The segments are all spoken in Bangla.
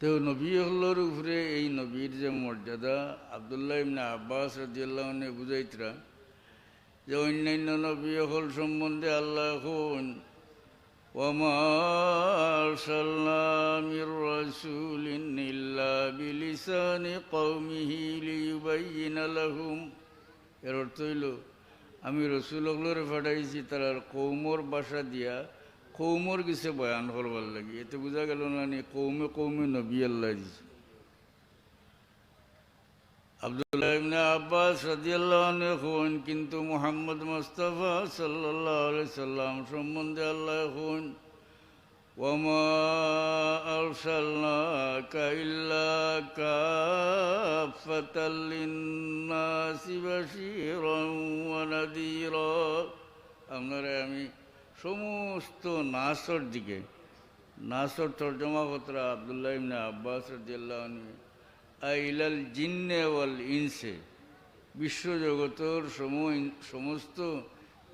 তো নবী হল্লোর উপরে এই নবীর যে মর্যাদা, আবদুল্লাহ ইমনা আব্বাস রদিয়াল্লাহ বুঝাইতরা যে অন্যান্য নবী হল সম্বন্ধে আল্লাহ হন ওমার সাল্লামির রসুল বিলিসানি কৌমিহি লিউবাইয়িনা লাহুম। এর অর্থ হইল, আমি রসুল হল্লোরে ফাটাইছি, তার কৌমর বাসা দিয়া কৌমর কিছু বয়ান করবার লাগি? এতে বোঝা গেল না নি, কৌমে কৌমে নবী আল্লাহ দিছে। আবদুল্লাহ ইবনে আব্বাস রাদিয়াল্লাহু আনহু কিন্তু মুহাম্মদ মুস্তাফা সাল্লাল্লাহু আলাইহি সাল্লাম সম্বন্ধে আল্লাহ হন আরসালনাকা ইল্লা কাফাতাল লিন্নাসি বাশীরান ওয়া নাযীরা আপনারা আমি সমস্ত নাসর দিকে, নাসর তর্জমা কতরা আবদুল্লাহ ইবনে আব্বাস আইলাল জিন্নে ওয়াল ইনসে, বিশ্বজগতর সমস্ত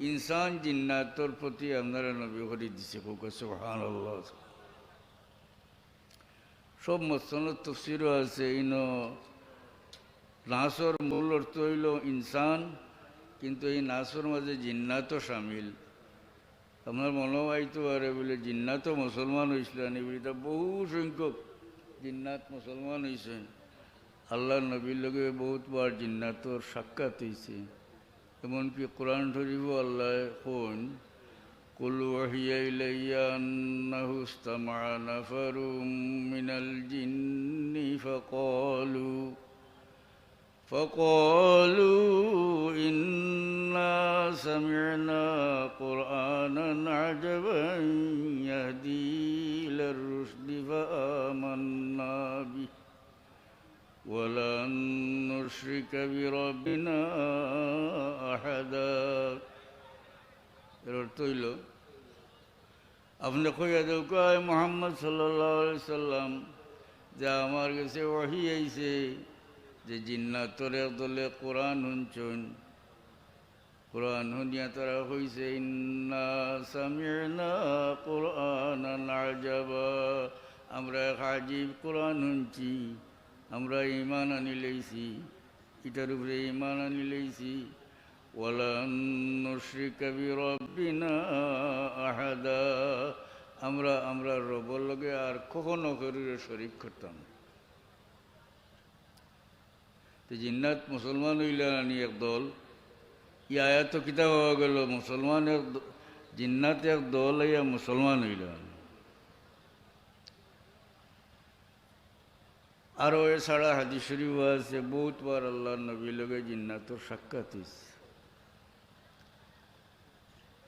ইনসান জিন্নাতর প্রতি আপনারা নবী হরি দিছে আল্লাহ সব মসনত তফসিরও আছে, ইন নাসর মূল অর্থ হইল ইনসান, কিন্তু এই নাসর মাঝে জিন্নাতও সামিল। আপনার মনে হয়তো আরে বলে জিন্নাতও মুসলমান হয়েছিল নিবিড়িতা বহু সংখ্যক জিন্নাত মুসলমান হয়েছেন আল্লাহ নবীর লগে বহুতবার জিন্নাতর সাক্ষাৎ হয়েছে এমনকি কোরআন শরীফ আল্লাহ কোন قل وحي إلي أنه استمع نفر من الجن فقالوا فقالوا إنا سمعنا قرآنا عجبا يهدي إلى الرشد فآمنا به ولن نشرك بربنا أحدا এর অর্থ হইল আপনি কইয়া দেও কয় মোহাম্মদ সাল্লাহ সাল্লাম যে আমার কাছে ওহি আইছে যে জিন্নাতরে দলে কোরআন শুনছন। কোরআন শুনিয়া তারা হইছে, ইন্না সামিনা কোরআন আজাবা। আমরা আজীব কোরআন শুনছি, আমরা ইমান আনি লইছি, এটার উপরে ইমান আনি লইছি। ওয়ালান্নশ্রী রব্বিনা আহাদা। আমরা আমরা রবর লগে আর কখনো শরীরে শরিক করতাম তো জিন্নাত মুসলমান হইলা আনি এক দল। ই আয়াত কিতাব হওয়া গেল, মুসলমান এক জিন্নাত এক দল ইয়া মুসলমান হইল আরও এছাড়া হাদিস শরীফ আছে, বহুতবার আল্লাহ নবী লগে জিন্নাতর সাক্ষাৎ হয়েছে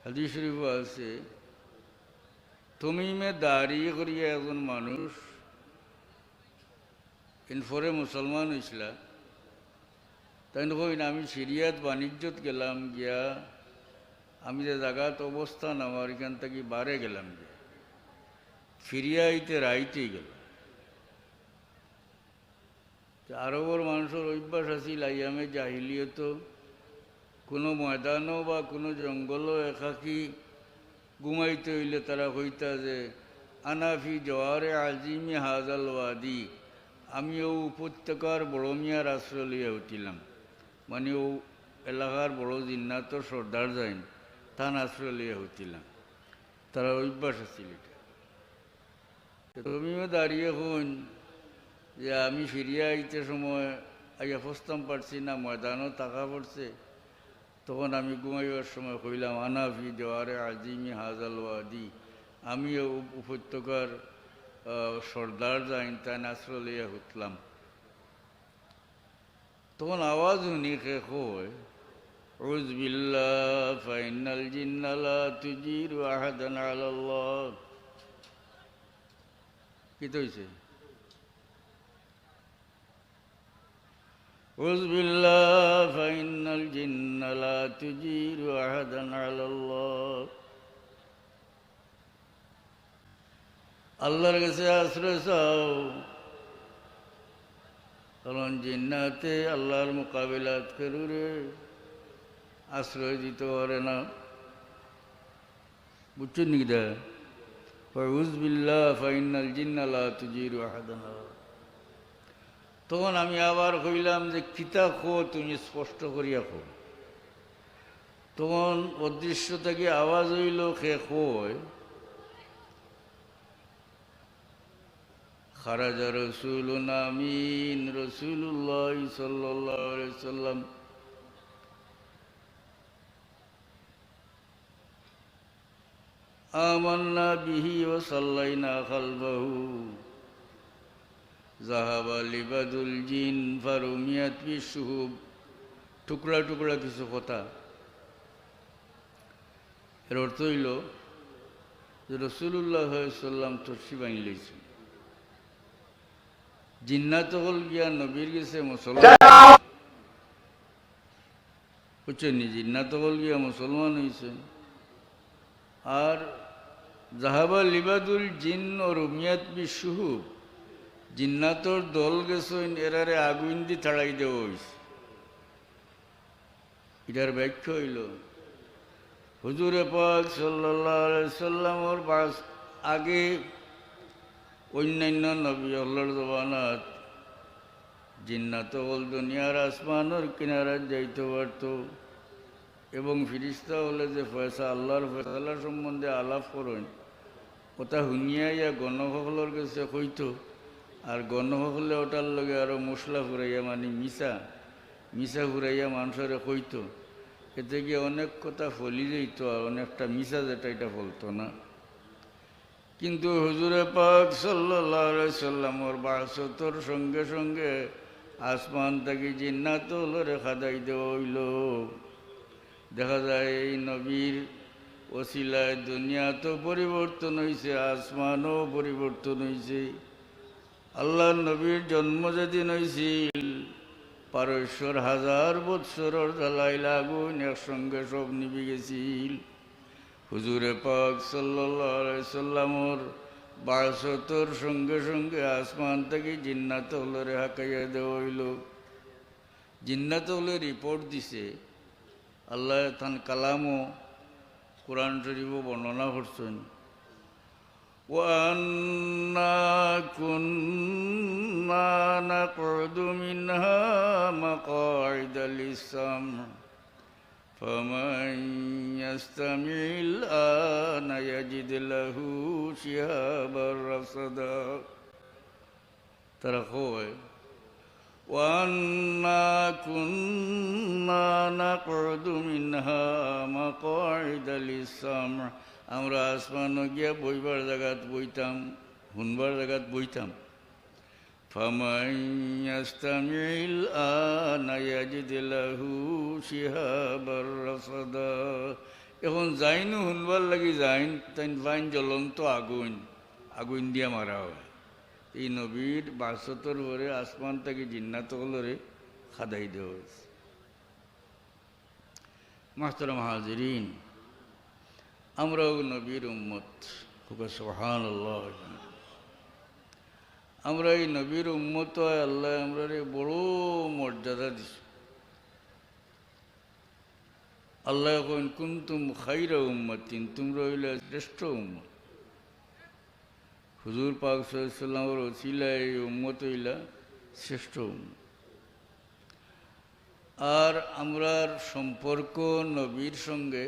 হাদিস শরীফ আছে তুমি মে দাঁড়িয়ে করিয়া একজন মানুষ এরপরে মুসলমান হয়েছিলা তাই কইন আমি সিরিয়াত, বাণিজ্যত গেলাম গিয়া, আমি যে জায়গাত অবস্থান, আমার এখান থেকে বারে গেলাম গিয়া। ফিরিয়া আইতে রাইতেই গেল তা আরবর মানুষের অভ্যাস আছিল আইয়ামে জাহিলিয়ত, কোনো ময়দানও বা কোনো জঙ্গলও একাকি ঘুমাইতে হইলে তারা কইতা যে আনাফি জোয়ারে আজিমি হাজাল ওয়াদি। আমি ও উপত্যকার বড় মিয়ার আশ্রয় লইয়া উঠিলাম। মানে ও এলাকার বড় জিন্নাত সর্দার যাইন তান আশ্রয় লইয়া উঠিলাম তারা অভ্যাস আছিল তুমিও দাঁড়িয়ে হন যে আমি ফিরিয়া আইতে সময় আইয়া ফস্তাম পারছি না, ময়দানও টাকা পড়ছে। তখন আমি ঘুমাইবার সময় কইলাম আনাফি জোয়ারে আজিমি হাজাল ওয়াদি। আমিও উপত্যকার সর্দার যাইন তাই নাসর تون آواز ہونی کے خوئے عوذ باللہ فإن الجن لا تجیر احدا علی اللہ کی تو اسے۔ عوذ باللہ فإن الجن لا تجیر احدا علی اللہ اللہ رکھ سے آسر ساؤ۔ কারণ জিন্নাতে আল্লাহর মোকাবিলাত করুরে আশ্রয় দিতে পারে না। বুঝছেন নাকি দা? ফউজ বিল্লাহ ফাইনাল জিন্নালা তুজির আহাদানা। তখন আমি আবার কইলাম যে, কিতা খো তুমি স্পষ্ট করিয়া খো তখন অদৃশ্য থেকে আওয়াজ হইল খে খোয় খারাজা রসুল নামিন রসুল্লাহ সাল্লাহ সাল্লাম آمنا به وصلينا خلفه ذهب لبد الجن فرميت بالشهوب টুকরা টুকরা কিছু কথা এর অর্থ হইল যে রসুল্লাহ সাল্লাম তর্সি বাঙি লইছে জিন্নাত হল গিয়া নবীর গেছে মুসলমান। বুঝছেন জিন্নাত হল গিয়া মুসলমান হয়েছে আর জাহাবা লিবাদুল জিন ও রুমিয়াত বিশুহুব জিন্নাতর দল গেছেন এরারে আগুন দি থাড়াই দেওয়া হয়েছে এটার ব্যাখ্যা হইল হুজুরে পাক সাল্লাহ সাল্লামর বাস আগে অন্যান্য নবী আল্লাহর জবানাত জিন্নাত বল দুনিয়ার আসমানোর কিনারাত যাইতে পারত। এবং ফিরিস্তা হলে যে ফয়সা আল্লাহর ফয়সালা সম্বন্ধে আলাপ করেন, ওটা শুনিয়াইয়া গণসকলের কাছে কইত। আর গণসকলে ওটার লগে আরও মশলা ফুরাইয়া মানে মিশা মিশা ফুরাইয়া মানুষের কইত। এতে গিয়ে অনেক কথা ফলি যাইত আর অনেকটা মিশা যেটা, এটা ফলতো না। কিন্তু হুজুরে পাক সাল্লাহ সাল্লামর বাসতর সঙ্গে সঙ্গে আসমান থেকে জিন্নাত রেখা দাই দেওয়া দেখা যায় এই নবীর ওসিলায় দুনিয়া তো পরিবর্তন হয়েছে আসমানও পরিবর্তন হয়েছে আল্লাহ নবীর জন্ম যেদিন হয়েছিল পারস্বর হাজার বৎসরের জ্বালাই লাগুন একসঙ্গে সব নিবি গেছিল। হুজুরে পাক সাল্লামর বারশতর সঙ্গে সঙ্গে আসমান থেকে জিন্নাত হলরে হাঁকাইয়া দেওয়া হইল জিন্নাত হলে রিপোর্ট দিছে আল্লাহ তান কালামও কোরআন শরীফও বর্ণনা করছেন وأنا كنا نقعد منها مقاعد للسمع فمن يستمع الآن يجد له شهابا رصدا ترى وأنا كنا نقعد منها مقاعد للسمع আমরা আসমানও গিয়া বইবার জায়গাত বইতাম শুনবার জায়গাত বইতাম ফামাইয়াস্তামিল আনায়াজিদিলাহু শিহাবার রাসাদা এখন যাইনু শুনবার লাগি যাইন তাই ফাইন জ্বলন্ত আগুন আগুন দিয়া মারা হয়। এই নবীর বাসতর ভরে আসমান থেকে জিন্নাত হলরে খাদাই দেওয়া হয়েছে। মাহাজিরিন আমরাও নবীর উম্মত। খুব সোহান আমরা এই নবীর উম্মত আল্লাহ আমরা বড় মর্যাদা দিছি। আল্লাহ এখন কুন্তুম খাইরা উম্মতিন, তোমরা হইলে শ্রেষ্ঠ উম্মত। হুজুর পাক সাল্লামের ওসিলা এই উম্মত হইলা শ্রেষ্ঠ উম্মত। আর আমরার সম্পর্ক নবীর সঙ্গে,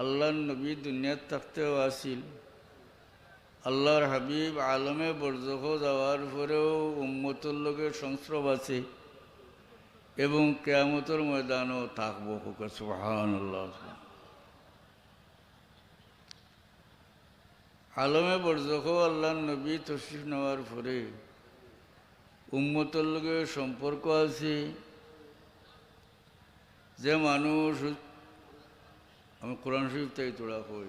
আল্লাহর নবী দুনিয়ার থাকতেও আসিল। আল্লাহর হাবিব আলমে বরজখ যাওয়ার পরেও উম্মতর লোকের সংস্রব আছে এবং কেয়ামতর ময়দানও থাকব আল্লাহ আলমে বরজখ আল্লাহর নবী তশরিফ নেওয়ার পরে উম্মতর লোকের সম্পর্ক আছে যে মানুষ, আমি কোরআন শরীফ থেকে তোলা কই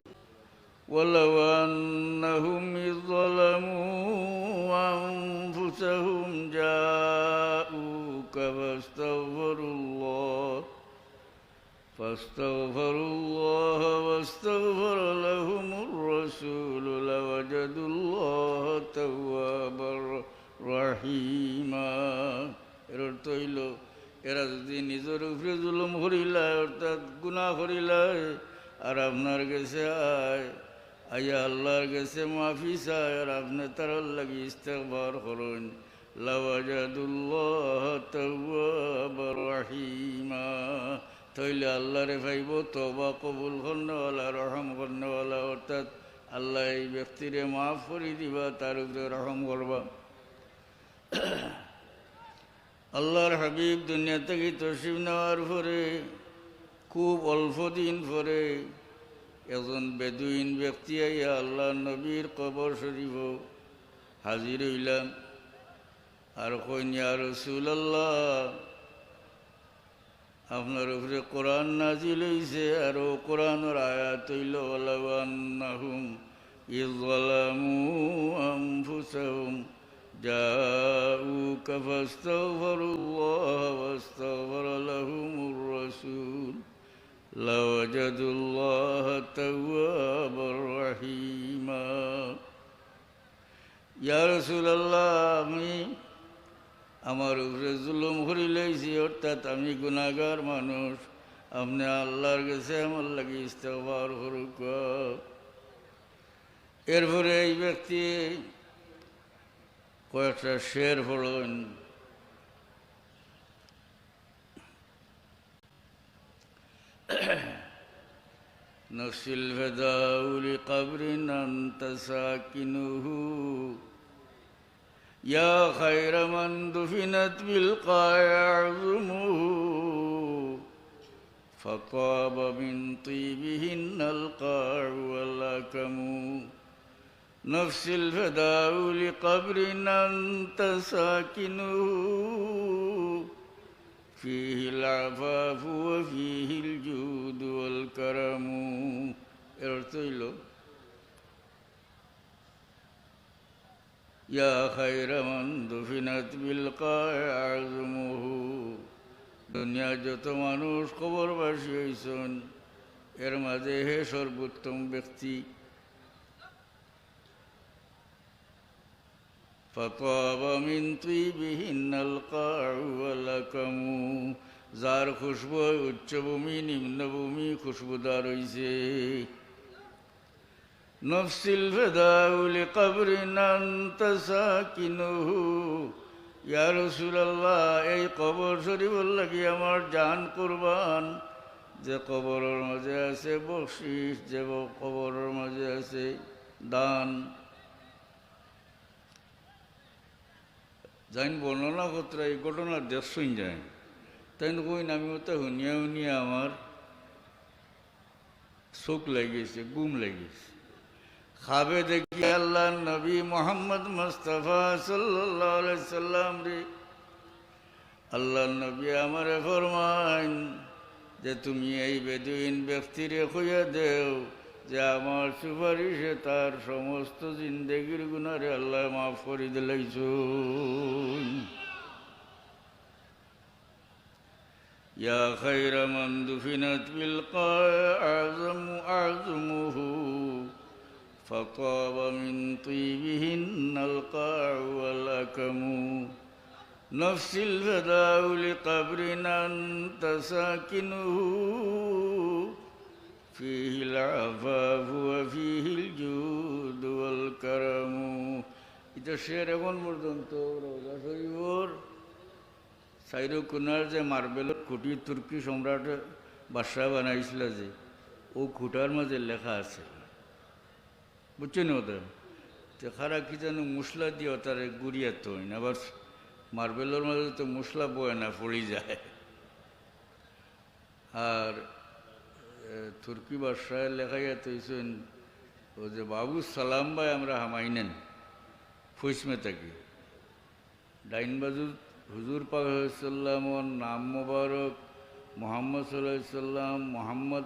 ولو أنهم إذ ظلموا أنفسهم جاءوك فاستغفروا الله فاستغفروا الله واستغفر لهم الرسول لوجدوا الله توابا رحيما এর অর্থ হইল এরা যদি নিজের উপরে জুলুম করিলায় অর্থাৎ গুণা করিলায় আর আপনার কাছে আয় আয়া আল্লাহর কাছে মাফি চাই আর আপনি তার লাগি ইস্তেকবার করুন। লাওয়াজাদুল্লাহ তাওয়াবার রাহিমা। তইলে আল্লাহরে ভাইব তবা কবুল করনেওয়ালা রহম করনেওয়ালা অর্থাৎ আল্লাহ এই ব্যক্তিরে মাফ করে দিবা, তার উপরে রহম করবা। আল্লাহর হাবিব দুনিয়া থেকে তসিব নেওয়ার পরে, খুব অল্প দিন পরে একজন বেদুইন ব্যক্তি আইয়া আল্লাহ নবীর কবর শরীফ হাজির হইলাম আর কইনিয়া রসুল আল্লাহ আপনার উপরে কোরআন নাজিল হইছে আর ও কোরআনের আয়াত হইল ওলাহুম ইজালামু আনফুসাহুম جاءوك فاستغفروا الله واستغفر لهم الرسول لوجدوا الله توابا رحيما يا رسول الله আমি আমার উপরে জুলুম করিলেছি অর্থাৎ আমি গুণাগার মানুষ আপনি আল্লাহর কাছে আমার লাগে ইস্তফার করুক এরপরে এই ব্যক্তি কয়েকটা শের পড়লেন نفس الفداء لقبر أنت ساكنه يا خير من دفنت بالقاع عظمه فطاب من طيبهن القاع والأكم نفس الفداء لقبر أنت ساكنه فيه العفاف وفيه الجود والكرم ارتيلو يا خير من دفنت بالقاع عظمه দুনিয়া যত মানুষ খবরবাসী হয়েছেন এর মাঝে হে সর্বোত্তম ব্যক্তি فطاب من طيبهن القاع والأكم যার খুশবু উচ্চভূমি নিম্নভূমি খুশবুদার হইছে নফসিল ফেদাউলি কবরিন আন্ত সাকিনুহু ইয়া রাসূলুল্লাহ এই কবর শরীফের লাগি আমার জান কুরবান যে কবরের মাঝে আছে বকশিস যে কবরের মাঝে আছে দান যাইন বর্ণনা করতে এই ঘটনার দেখছই যায়। তাই কইন আমি তো শুনিয়া শুনিয়া আমার চোখ লাগিয়েছে গুম লাগিয়েছে। খাবে দেখি আল্লাহ নবী মোহাম্মদ মুস্তফা সাল্লাম রে। আল্লাহ নবী আমারে ফরমাইন যে তুমি এই বেদুইন ব্যক্তিরে খুঁজে দেও। যে আমার সুপারিশে তার সমস্ত জিন্দগির গুণারে আল্লাহ মাফ করে দিলাইছ يا خير من دفنت بالقاع أعظم أعظمه فطاب من طيبهن القاع والأكم نفس الفداء لقبر أنت ساكنه فيه العفاف وفيه الجود والكرم এটা শের এখন পর্যন্ত রোজা শরীফর সাইরো কুনার যে মার্বেলত খুঁটি তুর্কি সম্রাট বাদশাহ বানাইছিল যে ও খুঁটার মাঝে লেখা আছে বুঝছেন ওদের তো খারা কি যেন মশলা দিয়ে তারে গুড়িয়া তো আবার মার্বেলের মাঝে তো মশলা বয় না পড়ে যায় আর তুর্কি বাদশাহ লেখাইয়া তৈছেন ও যে, বাবু সালাম ভাই, আমরা হামাইনেন। ফুসমে থাকি ডাইন বাজু হুজুর পাকাল্লামর নাম মোবারক, মোহাম্মদ সাল্লাহ সাল্লাম, মোহাম্মদ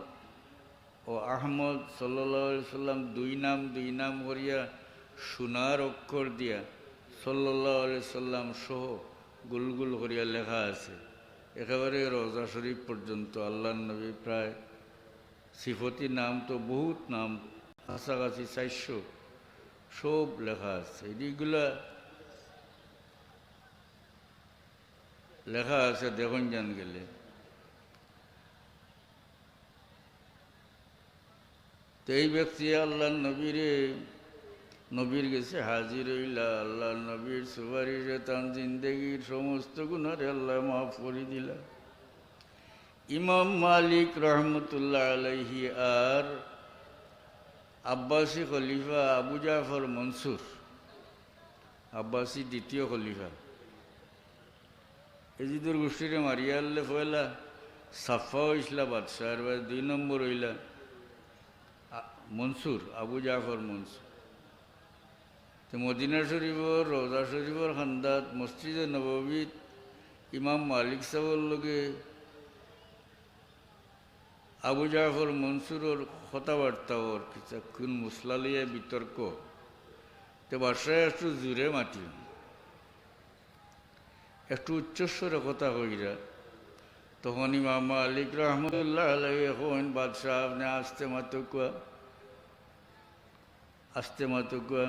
ও আহমদ সাল্লা সাল্লাম, দুই নাম দুই নাম করিয়া সোনার অক্ষর দিয়া সাল্লাহ সাল্লাম সহ গুলগুল করিয়া লেখা আছে। একেবারে রোজা শরীফ পর্যন্ত আল্লাহ নবী প্রায় সিফতি নাম তো বহুত নাম, কাছাকাছি চারশো। সব লেখা আছে। এইগুলা লেখা আছে দেখুন জান গেলে। তো এই ব্যক্তি আল্লাহ নবীরে, নবীর গেছে হাজির হইলা আল্লাহ নবীর সুপারিশে তান জিন্দগির সমস্ত গুণারে আল্লাহ মাফ করে দিলা। ইমাম মালিক রহমতুল্লাহ আলাইহি আর আব্বাসী খলিফা আবু জাফর মনসুর, আব্বাসী দ্বিতীয় খলিফা। এজিদুর গোষ্ঠীরে মারিয়া আল্লে ফয়লা, সাফা হইসলা বাদশাহ দুই নম্বর হইলা মনসুর, আবু জাফর মনসুর। তো মদিনা শরীফর, রোজা শরীফর, খান্দাত, মসজিদে নববীত ইমাম মালিক সাহর লগে আবু জাফর মনসুরর কথাবার্তা ওর কিছুক্ষণ মুসলালিয়া বিতর্ক। তো বাসায় একটু জুড়ে মাতি একটু উচ্চস্বরে কথা কইরা তখন ইমাম মালিক রহমতুল্লাহ এখন বাদশাহ আপনি আসতে মাতো কুয়া। আসতে মাতো কুয়া।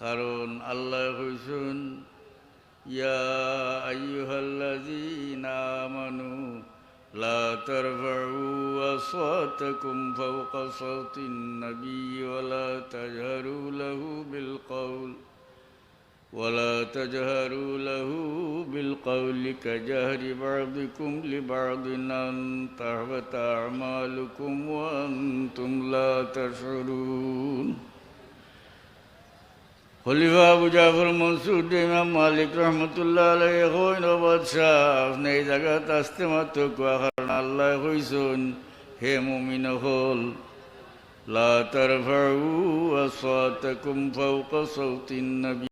কারণ আল্লাহ কইসুন ইয়া আইয়ুহাল্লাযীনা আমানু لا ترفعوا أصواتكم فوق صوت النبي ولا تجهروا له بالقول ولا تجهروا له بالقول كجهر بعضكم لبعض أن تحبط أعمالكم وأنتم لا تشعرون খলিফা আবু জাফর মনসুর ইমাম মালিক রহমতুল্লাহ আলাই হইন বাদশাহ। আপনি এই জায়গাত আসতে মাত্র কোয়া কারণ আল্লাহ হইসুন। হে মুমিন হল, লা তারফাউ আসওয়াতাকুম ফাওকা সাওতিন নবী।